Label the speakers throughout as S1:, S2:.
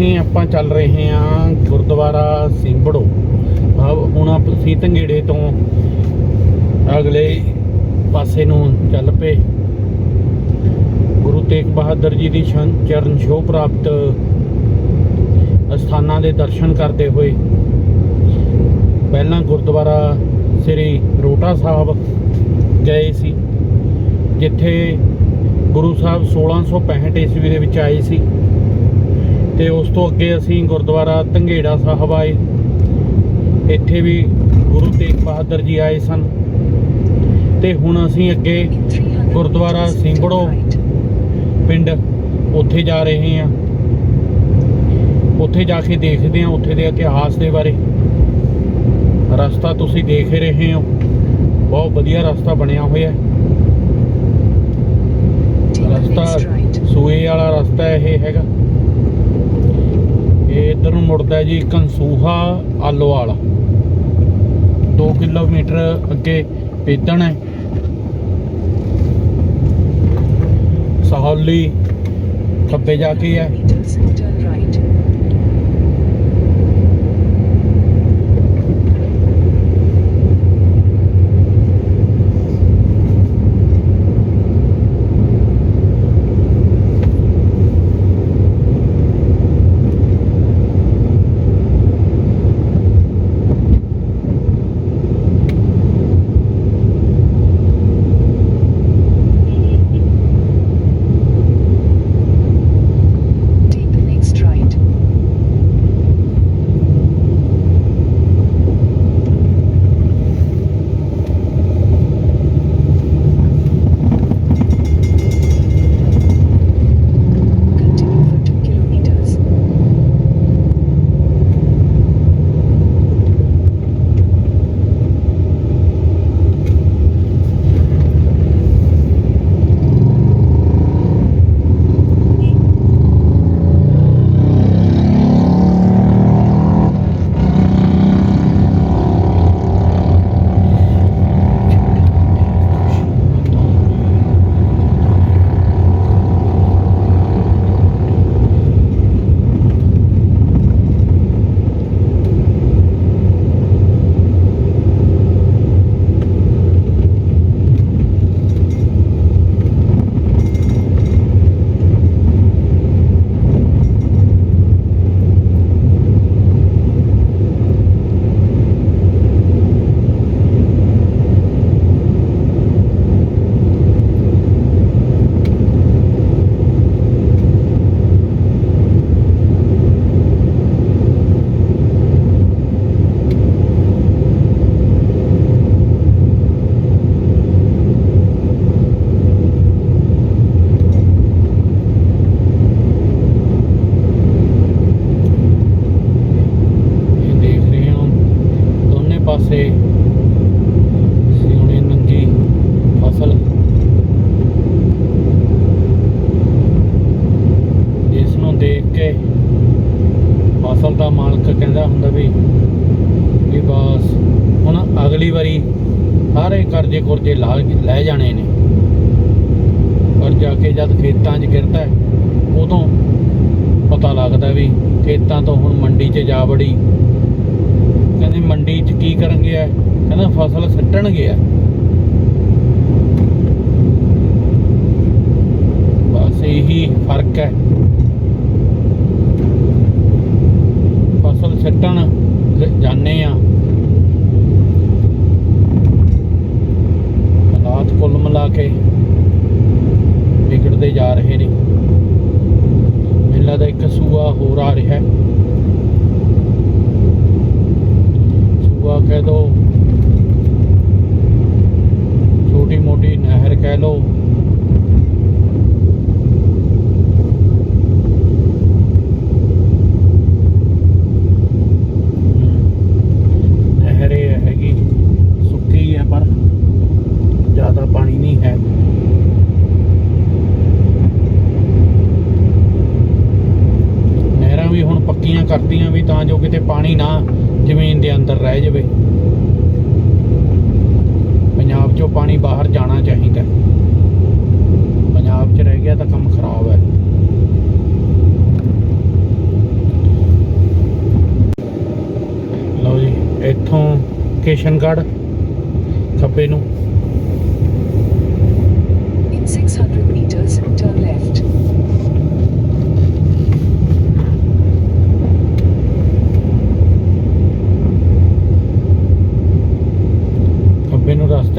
S1: ਅਸੀਂ ਆਪਾਂ ਚੱਲ ਰਹੇ ਹਾਂ ਗੁਰਦੁਆਰਾ ਸਿੰਘਬੜੋ ਹੁਣ ਆਪ- ਅਸੀਂ ਧੰਗੇੜੇ ਤੋਂ ਅਗਲੇ ਪਾਸੇ ਨੂੰ ਚੱਲ ਪਏ। ਗੁਰੂ ਤੇਗ ਬਹਾਦਰ ਜੀ ਦੀ ਸ਼ਨ- ਚਰਨ ਛੋਹ ਪ੍ਰਾਪਤ ਸਥਾਨਾਂ ਦੇ ਦਰਸ਼ਨ ਕਰਦੇ ਹੋਏ, ਪਹਿਲਾਂ ਗੁਰਦੁਆਰਾ ਸ੍ਰੀ ਰੋਟਾ ਸਾਹਿਬ ਗਏ ਸੀ, ਜਿੱਥੇ ਗੁਰੂ ਸਾਹਿਬ 1665 ਈਸਵੀ ਦੇ ਵਿੱਚ ਆਏ ਸੀ। ਤੇ ਉਸ ਤੋਂ ਅੱਗੇ ਅਸੀਂ ਗੁਰਦੁਆਰਾ ਧੰਗੇੜਾ ਸਾਹਿਬ ਆਏ। ਇੱਥੇ ਵੀ ਗੁਰੂ ਤੇਗ ਬਹਾਦਰ ਜੀ ਆਏ ਸਨ। ਤੇ ਹੁਣ ਅਸੀਂ ਅੱਗੇ
S2: ਗੁਰਦੁਆਰਾ ਸਿੰਘੜੋ
S1: ਪਿੰਡ ਉੱਥੇ ਜਾ ਰਹੇ ਹਾਂ। ਉੱਥੇ ਜਾ ਕੇ ਦੇਖਦੇ ਹਾਂ ਉੱਥੇ ਦੇ ਇਤਿਹਾਸ ਦੇ ਬਾਰੇ। ਰਸਤਾ ਤੁਸੀਂ ਦੇਖ ਰਹੇ ਹੋ। ਬਹੁਤ ਵਧੀਆ ਰਸਤਾ ਬਣਿਆ ਹੋਇਆ ਹੈ। ਰਸਤਾ ਸੂਏ ਵਾਲਾ ਰਸਤਾ ਇਹ ਹੈਗਾ। ਇਹ ਇਧਰ ਨੂੰ ਮੁੜਦਾ ਜੀ ਕੰਸੂਹਾ ਆਲੋਵਾਲ 2 ਕਿਲੋਮੀਟਰ ਅੱਗੇ ਪੇਦਣ ਹੈ। ਸਹੌਲੀ ਖੱਬੇ ਜਾ ਕੇ ਹੈ। ਪਾਸੇ। ਸਿਉਣੇ ਨੰਗੀ ਫਸਲ। ਇਸ ਨੂੰ ਦੇਖ ਕੇ ਫਸਲ ਦਾ ਮਾਲਕ ਕਹਿੰਦਾ ਹੁੰਦਾ ਵੀ ਵੀ ਬਸ, ਹੁਣ ਅਗਲੀ ਵਾਰੀ ਸਾਰੇ ਕਰਜ਼ੇ ਕੁਰਜ਼ੇ ਲਾ ਲੈ ਜਾਣੇ ਨੇ। ਪਰ ਜਾ ਕੇ ਜਦ ਖੇਤਾਂ 'ਚ ਗਿਰਦਾ ਉਦੋਂ ਪਤਾ ਲੱਗਦਾ ਵੀ ਖੇਤਾਂ ਤੋਂ ਹੁਣ ਮੰਡੀ 'ਚ ਜਾ ਵੜੀ। ਮੰਡੀ 'ਚ ਕੀ ਕਰਨ ਗਿਆ ਕਹਿੰਦਾ ਫਸਲ ਸੱਟਣ ਗਿਆ ਬਸ ਇਹੀ ਫ਼ਰਕ ਹੈ ਫਸਲ ਸੱਟਣ ਜ- ਜਾਂਦੇ ਆ ਹਾਲਾਤ ਕੁੱਲ ਮਿਲਾ ਕੇ ਵਿਗੜਦੇ ਜਾ ਰਹੇ ਨੇ ਮੈਨੂੰ ਲੱਗਦਾ ਇੱਕ ਸੂਆ ਹੋਰ ਆ ਰਿਹਾ ਹੈ ਸੂਆ ਕਹਿ ਦੋ। ਛੋਟੀ ਮੋਟੀ ਨਹਿਰ ਕਹਿ ਲਓ। ਕਰਤੀਆਂ ਵੀ ਤਾਂ ਜੋ ਕਿਤੇ ਪਾਣੀ ਨਾ ਜ਼ਮੀਨ ਦੇ ਅੰਦਰ ਰਹਿ ਜਾਵੇ। ਪੰਜਾਬ 'ਚੋਂ ਪਾਣੀ ਬਾਹਰ ਜਾਣਾ ਚਾਹੀਦਾ। ਪੰਜਾਬ 'ਚ ਰਹਿ ਗਿਆ ਤਾਂ ਕੰਮ ਖਰਾਬ ਹੈ।
S3: ਲਓ ਜੀ, ਇੱਥੋਂ ਕਿਸ਼ਨਗੜ੍ਹ
S1: ਖੱਬੇ ਨੂੰ।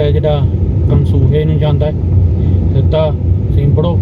S1: ਰਸਤਾ ਹੈ ਜਿਹੜਾ ਕਮਸੂਹੇ ਨੂੰ ਜਾਂਦਾ ਹੈ। ਸਿੱਧਾ ਸਿੰਬੜੋ